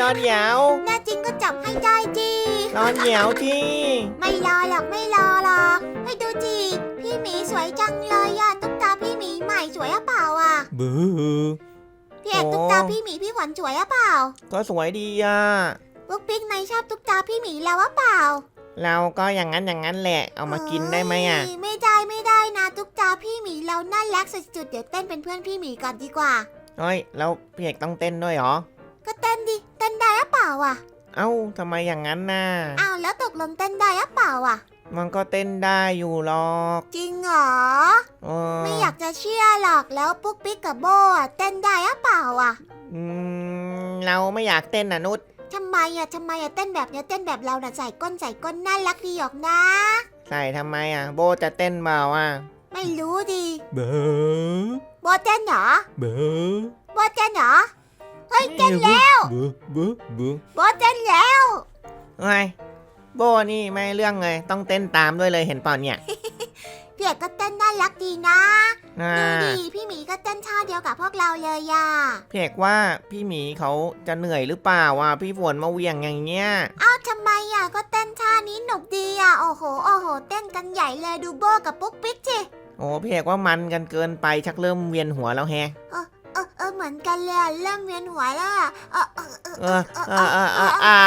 รอเดี๋ยวแน่จริงก็จับให้ได้จีรอเดี๋ยวที่ไม่รอหรอกไม่รอหรอกไปดูจีพี่หมีสวยจังเลยอะตุ๊กตาพี่หมีใหม่สวยอะเปล่าอะบูพี่เอกโอ้ตุ๊กตาพี่หมีพี่หวานสวยอะเปล่า ก็สวยดีอะปุ๊กปิ๊กนายชอบตุ๊กตาพี่หมีแล้วอะเปล่า เราก็อย่างนั้นอย่างนั้นแหละเอามากินได้ไหมอะเยไม่ได้ไม่ได้นะตุ๊กตาพี่หมีเราน่ารักสุดๆเดี๋ยวเต้นเป็นเพื่อนพี่หมีก่อนดีกว่าเฮ้ยแล้วพี่เอกต้องเต้นด้วยเหรอ ล่าอะเอ้าทำไมอย่างนั้นน่ะอ้าวแล้วตกลงเต้นได้อะเปล่าอะมันก็เต้นได้อยู่หรอกจริงเหรอ เออไม่อยากจะเชื่อหรอกแล้วปุ๊กปิ๊กกับโบอะเต้นได้อะเปล่าอะอืมเราไม่อยากเต้นน่ะนุชทำไมอะทำไมอะเต้นแบบเนี้ยเต้นแบบเราน่ะใส่ก้นใส่ก้นน่ารักดีหรอกนะ ใส่ทำไมอะ โบจะเต้นเปล่าอะไม่รู้ดิเบอโบเต้นเหรอเบอโบเต้นเหรอ เฮ้ยเต้นแล้วเบอเบอเบอโบเต้นแล้วเฮ้ยโบนี่ไม่เรื่องเลยต้องเต้นตามด้วยเลยเห็นเปล่าเนี่ยพี่เอกก็เต้นน่ารักดีนะอ่าดูดิพี่หมีก็เต้นท่าเดียวกับพวกเราเลยอะพี่เอกว่าพี่หมีเขาจะเหนื่อยหรือเปล่าอะพี่ฝนมาเหวียงอย่างเงี้ยอ้าวทำไมอะก็เต้นท่านี้หนุกดีอะโอ้โหโอ้โห เต้นกันใหญ่เลยดูโบกับปุ๊กปิ๊กสิโอ้พี่เอกว่ามันกันเกินไปชักเริ่มเวียนหัวแล้วแฮะ เออเออเห มือนกันเลยอะเริ่มเวียนหัวแล้วอะเออเออเออเออเออเออเอออา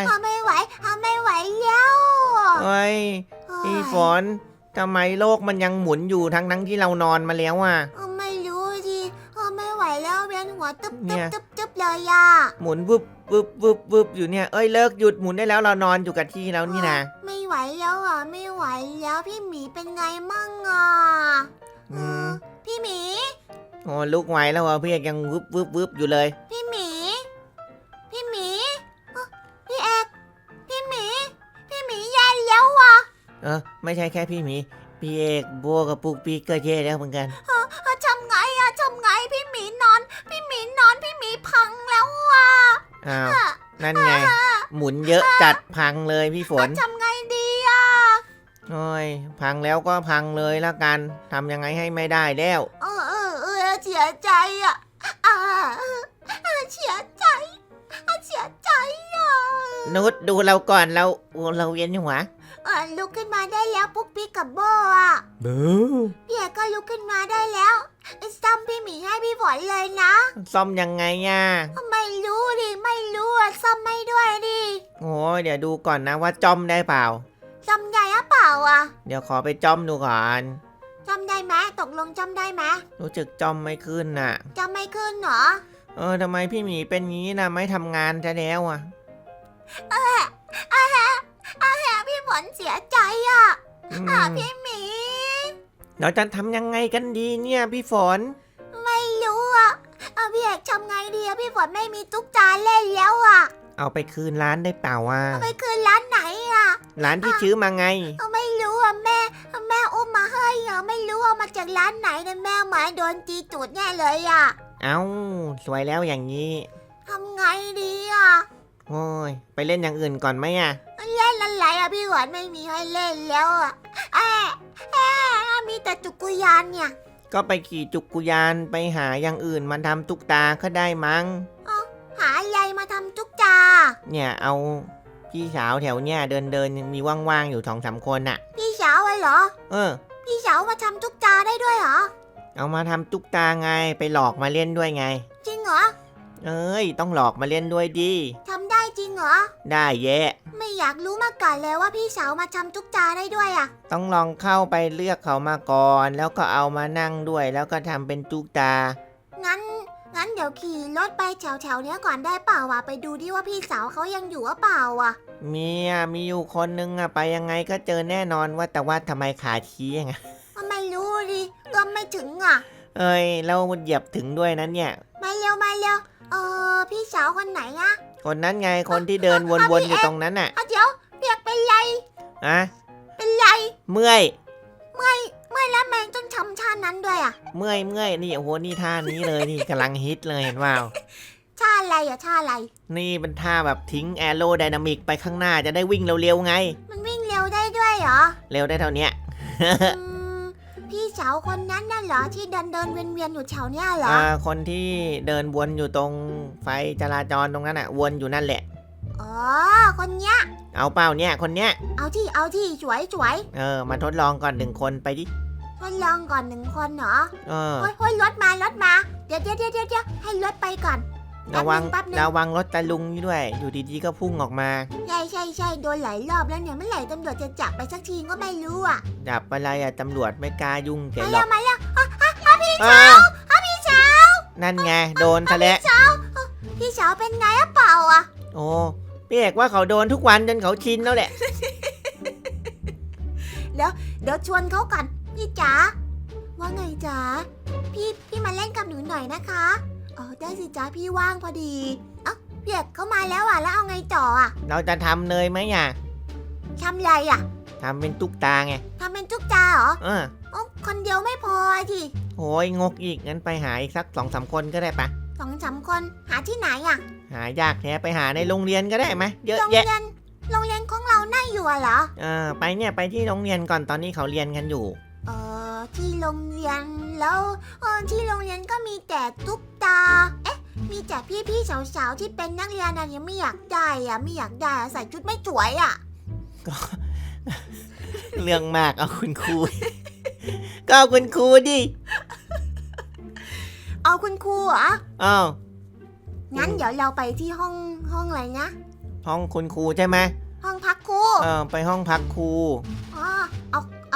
ยทำไม่ไหวทำไม่ไหวแล้วเฮ้ยเฮ้ยพี่ฝนทำไมโลกมันยังหมุนอยู่ทั้งทั้งๆที่เรานอนมาแล้วอะเออไม่รู้ดิเออไม่ไหวแล้วเวียนหัวตึ๊บเนี่ตึ๊บยตึ๊บตึ๊บเลยอะหมุนวึบวึบวึบวึบอยู่เนี่ยเอ้ยเลิกหยุดหมุนได้แล้วเรานอนอยู่กับที่แล้วนี่นะไม่ไหวแล้วอะไม่ไหวแล้วพี่หมีเป็นไงมั่งอะอืมพี่หมี โอ้ลุกไหวแล้วอะพี่เอกยังวึบวึบวึบอยู่เลย พี่หมี พี่หมีเอ้อพี่เอก พี่หมี พี่หมีแย่แล้วอะเออไม่ใช่แค่พี่หมี พี่เอกบัวกับปุกปีกก็แย่แล้วเหมือนกัน เอ่อทำไงอะทำไงพี่หมีนอน พี่หมีนอนพี่หมีพังแล้วอะอ้าวอะนั่นไง หมุนเยอะจัดพังเลยพี่ฝน ทำไงดีอะโอ้ย พังแล้วก็พังเลยละกันทำยังไงให้ไม่ได้แล้ว เออ เออเออเสียใจอะอ่าเออเออเสียใจอะเสียใจอะนุชดูเราก่อนเราเราเวียนหัวเออลุกขึ้นมาได้แล้วปุ๊กปิ๊กกับโบอะเบ้อพี่เอกก็ลุกขึ้นมาได้แล้วซ่อมพี่หมีให้พี่ฝนเลยนะ ซ่อมยังไงอะไม่รู้ดิไม่รู้อะซ่อมไม่ด้วยดิโอ้ยเดี๋ยวดูก่อนนะว่าจอมได้เปล่าซ่อมได้หรือเปล่าอะ เดี๋ยวขอไปจอมดูก่อน ซ่อมได้ไหมตกลงซ่อมได้ไหมรู้สึกจอมไม่ขึ้นน่ะ จำไม่ขึ้นเหรอ เออทำไมพี่หมีเป็นงี้นะไม่ทำงานจะแล้วอะอาแฮอาแฮพี่ฝนเสียใจอะอือ่ามพี่หมี เราจะทำยังไงกันดีเนี่ยพี่ฝน ไม่รู้อะเอาพี่เอกทำไงดีอะพี่ฝนไม่มีตุ๊กตาเล่นแล้วอะ เอาไปคืนร้านได้เปล่าอะเอาไปคืนร้านไหนอะ ร้านที่ซื้อมาไง เอาไม่รู้อะแม่แม่อุ้มมาให้อะไม่รู้เอามาจากร้านไหนแต่แม่หมายโดนตีตูดแน่เลยอะ เอ้าสวยแล้วอย่างนี้ทำไงดีอะโอ้ยไปเล่นอย่างอื่นก่อนไหมอะเล่นอะไรอะพี่หวานไม่มีให้เล่นแล้วอะแอะแอะมีแต่จุกุยานเนี่ย ก็ไปขี่จุกกุยานไปหาอย่างอื่นมาทำตุ๊กตาก็ได้มั้ง หาอะไรมาทำจุกตาเนี่ยเอาพี่สาวแถวเนี่ยเดินเดินๆมีว่างๆอยู่สองสามคนน่ะ พี่สาวไว้เหรอ เออ พี่สาวมาทำจุกตาได้ด้วยเหรอ เอามาทำตุ๊กตาไงไปหลอกมาเล่นด้วยไง จริงเหรอเอ้ย ต้องหลอกมาเล่นด้วยดิทำได้จริงเหรอ ได้แยะ ไม่อยากรู้มาก่อนเลยว่าพี่สาวมาทำจุกตาได้ด้วยอะต้องลองเข้าไปเลือกเขามาก่อน แล้วก็เอามานั่งด้วย แล้วก็ทำเป็นตุ๊กตา งั้น งั้นเดี๋ยวขี่รถไปแถวแถวๆเนี้ยก่อนได้เปล่าวะไปดูที่ว่าพี่สาวเขายังอยู่หรือเปล่าอะมีอะมีอยู่คนนึงอะไปยังไงก็เจอแน่นอนว่าแต่ว่าทำไมขาชี้ยังไงไม่รู้ดิก็ไม่ถึงอะ เอ้ยแล้วเหยียบถึงด้วยนะเนี่ย มาเร็วมาเร็วเออพี่สาวคนไหนอะคนนั้นไงคนที่เดินวนๆอยู่ตรงนั้นน่ะอะเดี๋ยวเปียกเป็นไรอะเป็นไรเมื่อยเมื่อยเมื่อย แล้วแมงต้องทำท่านั้นด้วยอะ เมื่อยเมื่อยนี่โอ้โหนี่ท่านี้เลยนี่กำลังฮิตเลยเห็นเปล่าท่าอะไรอะท่าอะไร นี่เป็นท่าแบบทิ้งแอโรไดนามิกไปข้างหน้าจะได้วิ่งเร็วๆไง มันวิ่งเร็วได้ด้วยเหรอ เร็วได้เท่าเนี้ยอืมพี่สาวคนนั้นน่ะเหรอที่เดินเดินเวียนเวียนๆอยู่แถวเนี้ยเหรอ อ่าคนที่เดินวนอยู่ตรงไฟจราจรตรงนั้นอะวนอยู่นั่นแหละ อ๋อ คนเนี้ย เอาเปล่าเนี่ยคนเนี้ย เอาที่เอาที่สวยสวยเออมาทดลองก่อนหนึ่งคนไปดิ ทดลองก่อนหนึ่งคนเหรอเออเฮ้ยเฮ้ยรถมารถมา เดี๋ยวเดี๋ยวเดี๋ยวเดี๋ยวเดี๋ยวให้รถไปก่อนระวังแป๊บนึง ระวังรถตะลุงนี่ด้วย อยู่ดีๆก็พุ่งออกมา ใช่ใช่ใช่โดนหลายรอบแล้วเนี่ยเมื่อไหร่ตำรวจจะจับไปสักทีก็ไม่รู้อะจับอะไรอะตำรวจไม่กล้ายุ่งแกมาหรแล้อวกมาแล้วเออพี่สาวนั่นไง โดนทะเลพี่สาวเป็นไงอะเปล่าอะโอ้พี่เอกว่าเขาโดนทุกวันจนเขาชินแล้วแหละ เดี๋ยวชวนเขาก่อน พี่จ๋าว่าไงจ๋าพี่พี่มาเล่นกับหนูหน่อยนะคะอ๋อได้สิจ๋าพี่ว่างพอดีเอ้าพี่เอกเขามาแล้วอะแล้วเอาไงต่ออะเราจะทำเนยไหมอะทำไรอะทำเป็นตุ๊กตาไงทำเป็นจุกตาเหรอเออโอ้คนเดียวไม่พอทีโอ้ยงกอีกงั้นไปหาอีกสักสองสามคนก็ได้ปะสองสามคนหาที่ไหนอะ หายากแท้ไปหาในโรงเรียนก็ได้ไหมเยอะโรงแยะเรียนโรงเรียนของเราน่าอยู่อะเหรอ เออไปเนี่ยไปที่โรงเรียนก่อนตอนนี้เขาเรียนกันอยู่ เออที่โรงเรียนแล้วเออที่โรงเรียนก็มีแต่ตุ๊กตา เอ๊ะ มีแต่พี่ๆสาวๆที่เป็นนักเรียนน่ะยังไม่อยากได้อะไม่อยากได้อะใส่ชุดไม่สวยอะเรื่องมากเอาคุณครู ก็เอาคุณครูดิเอาคุณครูเหรออ้าวงั้นเดี๋ยวเราไปที่ห้องห้องอะไรนะห้องคุณครูใช่ไหมห้องพักครู เออไปห้องพักครูอ๋อ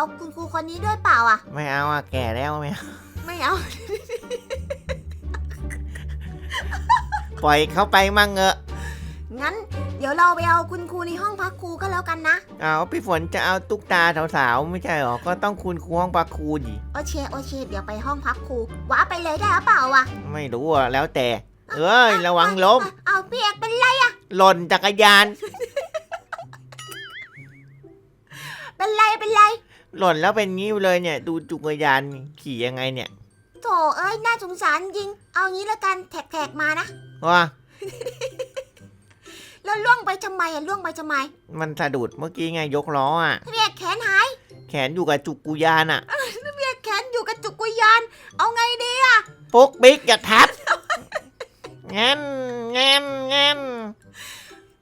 เอาเอาคุณครูคนนี้ด้วยเปล่าอะ ไม่เอาอะแก่แล้วไม่เอาไม่เอา ปล่อยเขาไปมั่งเออะงั้น เดี๋ยวเราไปเอาคุณครูในห้องพักครูก็แล้วกันนะเอาพี่ฝนจะเอาตุ๊กตาสาวๆไม่ใช่หรอ ก็ต้องคุณครูห้องพักครูดิโอเคโอเค เดี๋ยวไปห้องพักครูว้าไปเลยได้หรือเปล่าอะไม่รู้อะแล้วแต่ เอ้ยระวังล้มเอาพี่เอกเป็นไรหล่นจักรยาน เป็นไรเป็นไร หล่นแล้วเป็นงี้เลยเนี่ย ดูจักรยานขี่ยังไงเนี่ยโถเอ้ยน่าสงสารจริง เอางี้ละกันแท็กๆมานะ ว่าแล้วล่วงไปทำไมอะล่วงไปทำไมมันสะดุดเมื่อกี้ไงยกล้ออะพี่เอกแขนหายแขนอยู่กับจุกกุยานอะพี่เอกแขนอยู่กับจุกกุยาน เอาไงดีปุ๊กบิ๊กอย่าทับงั้นงั้นงั้น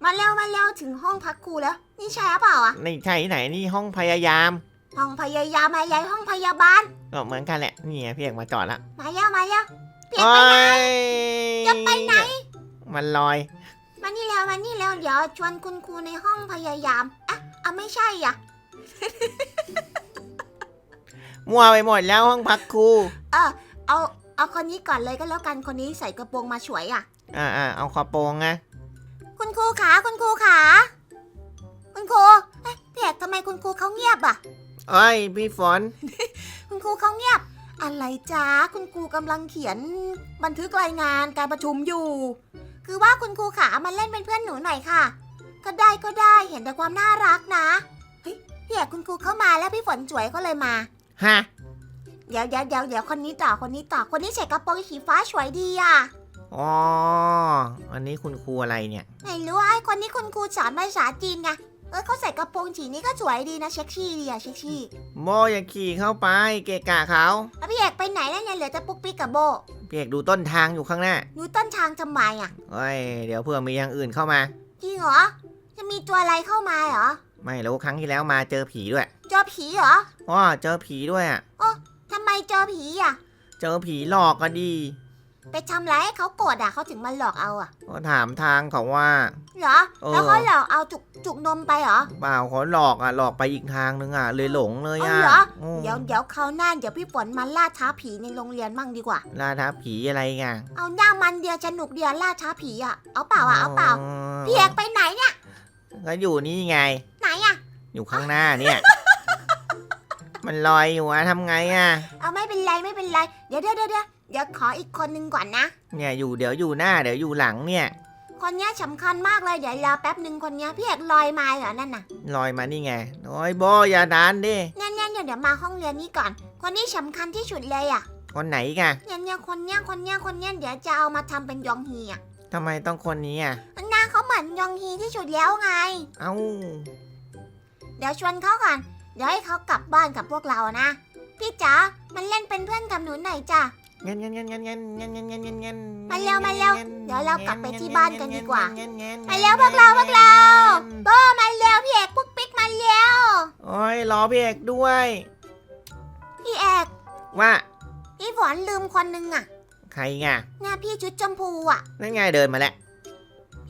มาแล้วมาแล้วถึงห้องพักครูแล้ว นี่ใช่หรือเปล่าอะนี่ใช่ที่ไหนนี่ห้องพยายาม ห้องพยายามอะไรห้องพยาบาล ก็เหมือนกันแหละ นี่ไงพี่เอกมาจอดละมาแล้วมาแล้วพี่เอกโอ้ไปไหนยจะไปไหน มันลอย มานี่แล้วมานี่แล้วเดี๋ยวชวนคุณครูในห้องพยายามอะเอาไม่ใช่อะมั่วไปหมดแล้วห้องพักครู เออเอาเอาคนนี้ก่อนเลยก็แล้วกันคนนี้ใส่กระโปรงมาสวยอะ อ่าอ่าเอาคอโปรงไงคุณครูขาคุณครูขาคุณครูเอ๊ะพี่เอกทำไมคุณครูเขาเงียบอะ เอ้ยพี่ฝน คุณครูเขาเงียบ อะไรจ้าคุณครูกำลังเขียนบันทึกรายงานการประชุมอยู่ คือว่าคุณครูขามาเล่นเป็นเพื่อนหนูหน่อยค่ะ ก็ได้ก็ได้เห็นแต่ความน่ารักนะเฮ้ยพี่เอกคุณครูเข้ามาแล้วพี่ฝนสวยก็เลยมา ฮะ เดี๋ยวเดี๋ยวเดี๋ยวเดี๋ยวคนนี้ต่อคนนี้ต่อคนนี้ใส่กระโปรงสีฟ้าสวยดีอะ อ๋อ อันนี้คุณครูอะไรเนี่ย ไม่รู้ว่าไอ้คนนี้คุณครูสอนภาษาจีนไง เออเขาใส่กระโปรงสีนี้ก็สวยดีนะเซ็กซี่ดีอะเซ็กซี่โบอย่าขี่เข้าไป เกะกะเขาแล้วพี่เอกไปไหนแล้วเนี่ยเหลือแต่ปุ๊กปิ๊กกับโบพี่เอกดูต้นทางอยู่ข้างหน้าอยู่ต้นทางทำไมอะเอ้ยเดี๋ยวเพื่อมีอย่างอื่นเข้ามา จริงเหรอ จะมีตัวอะไรเข้ามาเหรอ ไม่รู้ครั้งที่แล้วมาเจอผีด้วยเจอผีเหรออ๋อเจอผีด้วยอะทำไมเจอผีอะเจอผีหลอกก็ดี ไปทำอะไรให้เขาโกรธอะเขาถึงมาหลอกเอาอะก็ถามทางเขาว่า เหรอ เออ แล้วเขาหลอกเอาจุกจุกนมไปเหรอ เปล่าเขาหลอกอะหลอกไปอีกทางนึงอะเลยหลงเลยอ๋ออะเหรอโอ้เดี๋ยวเดี๋ยวเขาวหน้าเดี๋ยวพี่ฝนมาล่าท้าผีในโรงเรียนมั่งดีกว่า ล่าท้าผีอะไรไงเอาหน้ามันเดียวสนุกเดียวล่าท้าผีอะ เอาเปล่าอะเอาเปล่าพี่เอกไปไหนเนี่ยก็อยู่นี่ไง ไหนอะ อยู่ข้างหน้าเนี่ย มันลอยอยู่อะทำไงอะเอาไม่เป็นไรไม่เป็นไร เดี๋ยวเดี๋ยวเดี๋ยวเดี๋ยว เดี๋ยวขออีกคนนึงก่อนนะ เนี่ยอยู่เดี๋ยวอยู่หน้าเดี๋ยวอยู่หลังเนี่ย คนเนี้ยสำคัญมากเลยเดี๋ยวรอแป๊บหนึ่งคนเนี้ยพี่เอกลอยมาเหรอนั่นน่ะลอยมานี่ไงโอ้ยโบอย่าดานดิเนี่ยเนี่ยเดี๋ยวเดี๋ยวมาห้องเรียนนี้ก่อน คนนี้สำคัญที่สุดเลยอะคนไหนอีกอะเนี่ยเนี่ยคนเนี้ยคนเนี้ยคนเนี้ยเดี๋ยวจะเอามาทำเป็นยองฮีอะทำไมต้องคนนี้อะหน้าเขาเหมือนยองฮีที่สุดแล้วไง เอ้าเดี๋ยวชวนเขาก่อนเดี๋ยวให้เขากลับบ้านกับพวกเรานะพี่จ๋ามันเล่นเป็นเพื่อนกับหนูหน่อยจ้ะ งั้นงั้นงั้นงั้นงั้นงั้นงั้นงั้นงั้นงั้นมาเร็วมาเร็วเดี๋ยวเรากลับไปที่บ้านกันดีกว่า มาเร็วพวกเราพวกเราโบมาเร็วพี่เอกปุ๊กปิ๊กมาเร็วโอ้ยรอพี่เอกด้วย พี่เอกว่าพี่ฝนลืมคนนึงอะ ใครไงเนี่ยพี่ชุดชมพูอะนั่นไงเดินมาแล้ว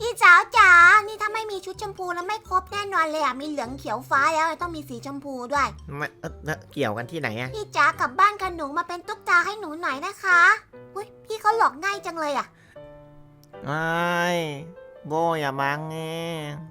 พี่จ๋าจ๋า นี่ถ้าไม่มีชุดชมพูแล้วไม่ครบแน่นอนเลยอะ มีเหลืองเขียวฟ้าแล้วต้องมีสีชมพูด้วยมาเอ่อเอ่อเกี่ยวกันที่ไหนอะพี่จ๋ากลับบ้านกับหนูมาเป็นตุ๊กตาให้หนูหน่อยนะคะอุ้ยพี่เขาหลอกง่ายจังเลยอะ ไอ้ยโบอย่าบังไง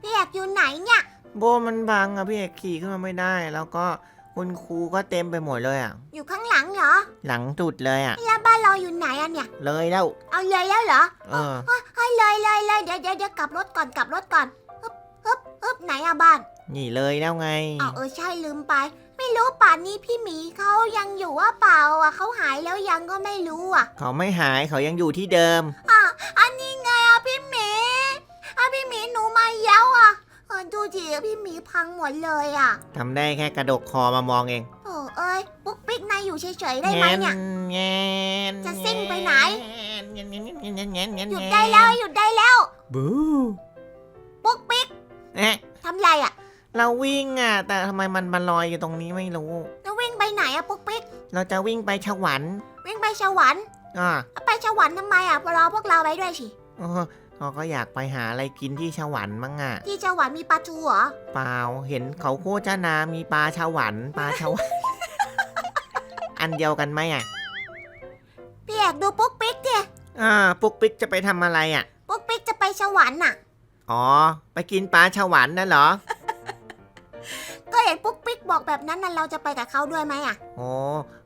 พี่เอกอยู่ไหนเนี่ย โบมันบังอะพี่เอกขี่ขึ้นมาไม่ได้ แล้วก็ คุณครูก็เต็มไปหมดเลยอะอยู่ข้างหลังเหรอ หลังจุดเลยอะแล้วบ้านเราอยู่ไหนอะเนี่ย เลยแล้ว เอาเลยแล้วเหรอเออให้เลยเลยเลยเดี๋ยวเดี๋ยวเดี๋ยวกลับรถก่อนกลับรถก่อนฮึบฮึบฮึบไหนอะบ้าน นี่เลยแล้วไง อ๋อเออใช่ลืมไป ไม่รู้ป่านนี้พี่หมีเขายังอยู่ว่าเปล่าอะเขาหายแล้วยังก็ไม่รู้อะเขาไม่หายเขายังอยู่ที่เดิม อะอันนี้ไงอะพี่หมีอะพี่หมีหนูมาเย้าอะ เออดูดิพี่หมีพังหมดเลยอะทำได้แค่กระดกคอมามองเองโอ้เอ้ยปุ๊กปิ๊กนายอยู่เฉยๆได้ไหมเนี่ย แง่นจะซิ่งไปไหน แง่นแง่นแง่นแง่นแง่นแง่นหยุดได้แล้วหยุดได้แล้ว บูปุ๊กปิ๊กเอ๊ะทำไรอะเราวิ่งอะ แต่ทำไมมันมาลอยอยู่ตรงนี้ไม่รู้ แล้ววิ่งไปไหนอะปุ๊กปิ๊กเราจะวิ่งไปฉวันวิ่งไปสวรรค์อ่าไปสวรรค์ทำไมอะรอพวกเราไปด้วยสิเออ เขาก็อยากไปหาอะไรกินที่ฉวันมั้งอะที่สวรรค์มีปลาทูเหรอ เปล่า เห็นเขาโฆษณามีปลาฉวันปลาฉวัน อันเดียวกันไหมอะพี่เอกดูปุ๊กปิ๊กดิอ่า ปุ๊กปิ๊กจะไปทำอะไรอะปุ๊กปิ๊กจะไปสวรรค์น่ะ อ๋อ ไปกินปลาฉวันน่ะเหรอ ก็เห็นปุ๊กปิ๊กบอกแบบนั้นน่ะเราจะไปกับเขาด้วยไหมอะ โอ้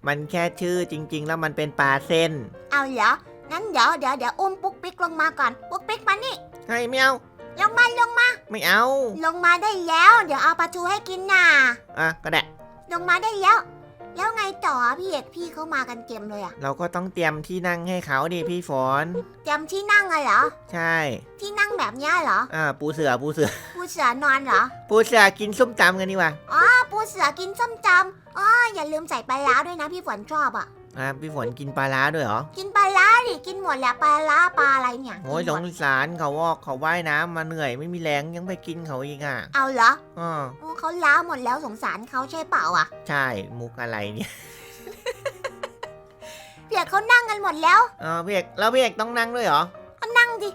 มันแค่ชื่อจริง ๆ แล้วมันเป็นปลาเส้น เอาเหรอ งั้นเดี๋ยวเดี๋ยวเดี๋ยวอุ้มปุ๊กปิ๊กลงมาก่อน ปุ๊กปิ๊กมานี่ เฮ้ยไม่เอาลงมาลงมา ไม่เอา ลงมาได้แล้ว เดี๋ยวเอาปลาทูให้กินน่ะ อะก็ได้ ลงมาได้แล้ว แล้วไงต่อพี่เอกพี่เขามากันเต็มเลยอะเราก็ต้องเตรียมที่นั่งให้เขาดิพี่ฝน เตรียมที่นั่งอะเหรอ ใช่ ที่นั่งแบบเนี้ยเหรอ อ่าปูเสือปูเสือ ปูเสือนอนเหรอ ปูเสือกินส้มตำกันดีกว่า อ๋อปูเสือกินส้มตำอ๋ออย่าลืมใส่ปลาร้าด้วยนะพี่ฝนชอบอะ อ่าพี่ฝนกินปลาร้าด้วยเหรอกินปลาร้าดิกินหมดแหละปลาร้าปลาอะไรเนี่ยโอ้ยสกินงหมดสารเขาวอกเขาว่ายน้ำมาเหนื่อยไม่มีแรงยังไปกินเขาอีกอะเอาเหรออ๋อโอ้เขาล้าหมดแล้วสงสารเขาใช่เปล่าอะใช่มุกอะไรเนี่ยเพียกเขานั่งกันหมดแล้วอ๋อพี่เอกแล้วพี่เอกต้องนั่งด้วยเหรอ ก็นั่งดิ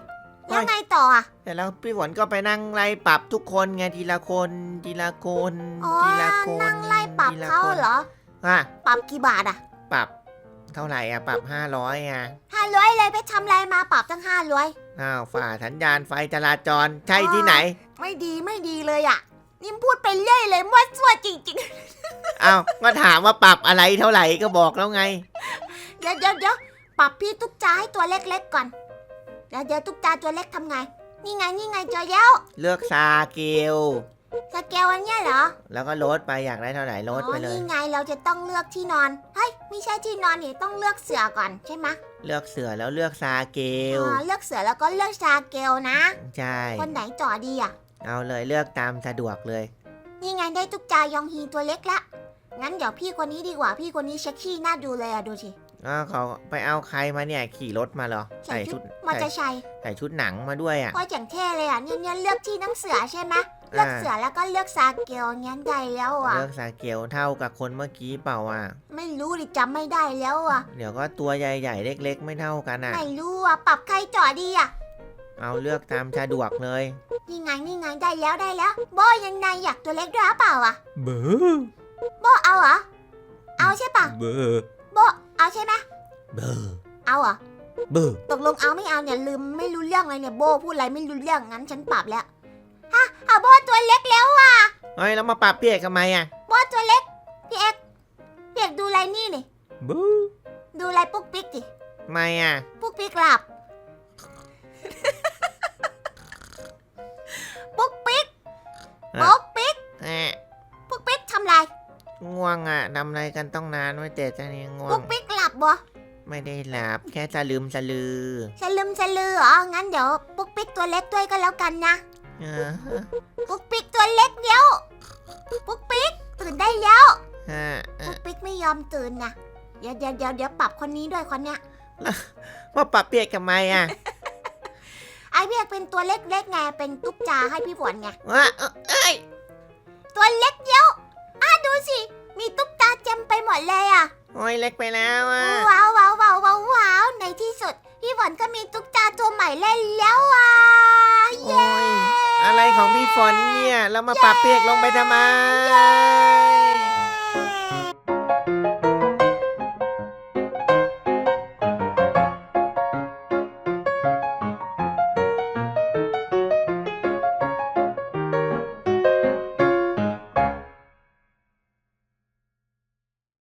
แล้วไงต่ออะ แต่แล้วพี่ฝนก็ไปนั่งไล่ปรับทุกคนไงทีละคนทีละคนอ๋อ ทีละคนนั่งไล่ปรับทีละเขาคนเหรอ อะปรับกี่บาทอะ ปรับ เท่าไหร่อะปรับห้าร้อยอะห้าร้อยเลยไปทำอะไรมาปรับตั้งห้าร้อยอ้าวฝ่าสัญญาณไฟจราจรใช่ที่ไหน ไม่ดีไม่ดีเลยอะนี่พูดไปเรื่อยเลยมั่วซั่วจริงอ้าวก็ถามว่าปรับอะไรเท่าไหร่ก็บอกแล้วไงๆเดี๋ยวเดี๋ยวเดี๋ยวปรับพี่ตุ๊กตาให้ตัวเล็กๆก่อนเดี๋ยวเดี๋ยวตุ๊กตาตัวเล็กทำไง นี่ไงนี่ไงเจอแล้ว เลือกซาเกล สเกลอันเนี้ยเหรอแล้วก็ลดไปอยากได้เท่าไหร่ลดไปอ๋อเลยนี่ไงเราจะต้องเลือกที่นอน เฮ้ยไม่ใช่ที่นอนนี่ต้องเลือกเสือก่อนใช่ไหมะเลือกเสือแล้วเลือกซาเกลอ๋อเลือกเสือแล้วก็เลือกชาเกลนะ ใช่คนไหนจ่อดีอะ เอาเลยเลือกตามสะดวกเลย นี่ไงได้ตุ๊กตายองฮีตัวเล็กละ งั้นเดี๋ยวพี่คนนี้ดีกว่าพี่คนนี้เซ็กซี่น่าดูเลยอะดูสิ อ้าวเขาไปเอาใครมาเนี่ยขี่รถมาเหรอใส่ใส่ชุชุดดมอเตอใส่ร์ไซค์ใส่ชุดหนังมาด้วยอะก็อย่างเท่เลยอะเนี่ยเนี่ยเลือกที่น้ำเสือใช่ไหม เลือกเสือแล้วก็เลือกซาเกลงั้นได้แล้วอะเลือกซาเกลเท่ากับคนเมื่อกี้เปล่าอะ ไม่รู้ดิจำไม่ได้แล้วอะเดี๋ยวก็ตัวใหญ่ๆเล็ก ๆ ไม่เท่ากันอะ ไม่รู้อะปรับใครจ่อดีอะเอาเลือกตามสะดวกเลย นี่ไงนี่ไงได้แล้วได้แล้วโบยังไงอยากตัวเล็กด้วยหรือเปล่าอะเบอร์โบเอาเหรอเอาใช่ปะเบอร์โบเอาใช่ไหมเบอร์เอาเหรอเบอร์ตกลงเอาไม่เอาเนี่ยลืมไม่รู้เรื่องเลยเนี่ยโบพูดอะไรไม่รู้เรื่องงั้นฉันปรับแล้วฮะ เอาโบตัวเล็กแล้วอะเฮ้ยแล้วมาปรับพี่เอกทำไมอะโบตัวเล็กพี่เอกพี่เอกดูอะไรนี่นี่เบอร์ดูอะไรปุ๊กปิ๊กดิทำไมอะปุ๊กปิ๊กหลับ ปุ๊กปิ๊กปุ๊กปิ๊กแอะปุ๊กปิ๊กทำไรง่วงอะทำอะไรกันต้องนานไม่เจ็ดจะนี่ง่วปุ๊งกปิ๊กหลับบ่ไม่ได้หลับแค่สลืมสลือสลืมสลือเหรองั้นเดี๋ยวปุ๊กปิ๊กตัวเล็กด้วยก็แล้วกันนะเออปุ๊กปิ๊กตัวเล็กเดี๋ยว ปุ๊กปิ๊กตื่นได้แล้วอฮะเอ่ปุ๊อกปิ๊กไม่ยอมตื่นนะเดี๋ยวเดี๋ยวเดี๋ยวเดี๋ยวปรับคนนี้ด้วยคนเนี้ย ว่าปะเปียกทำไมอะไอเพียกเป็นตัวเล็กๆไง เป็นตุ๊กจาให้พี่ฝนไง ว่าเอ้อเอ้ยตัวเล็กเดียวอะดูสิ มีตุ๊กตาเต็มไปหมดเลยอะ โอ้ยเล็กไปแล้วอะว้าวว้าวว้าวว้าวว้าวในที่สุด พี่ฝนก็มีตุ๊กตาตัวใหม่เล่นแล้วอะ โอ้ย อะไรของพี่ฝนเนี่ย เรามาปะเปียกลงไปทำไม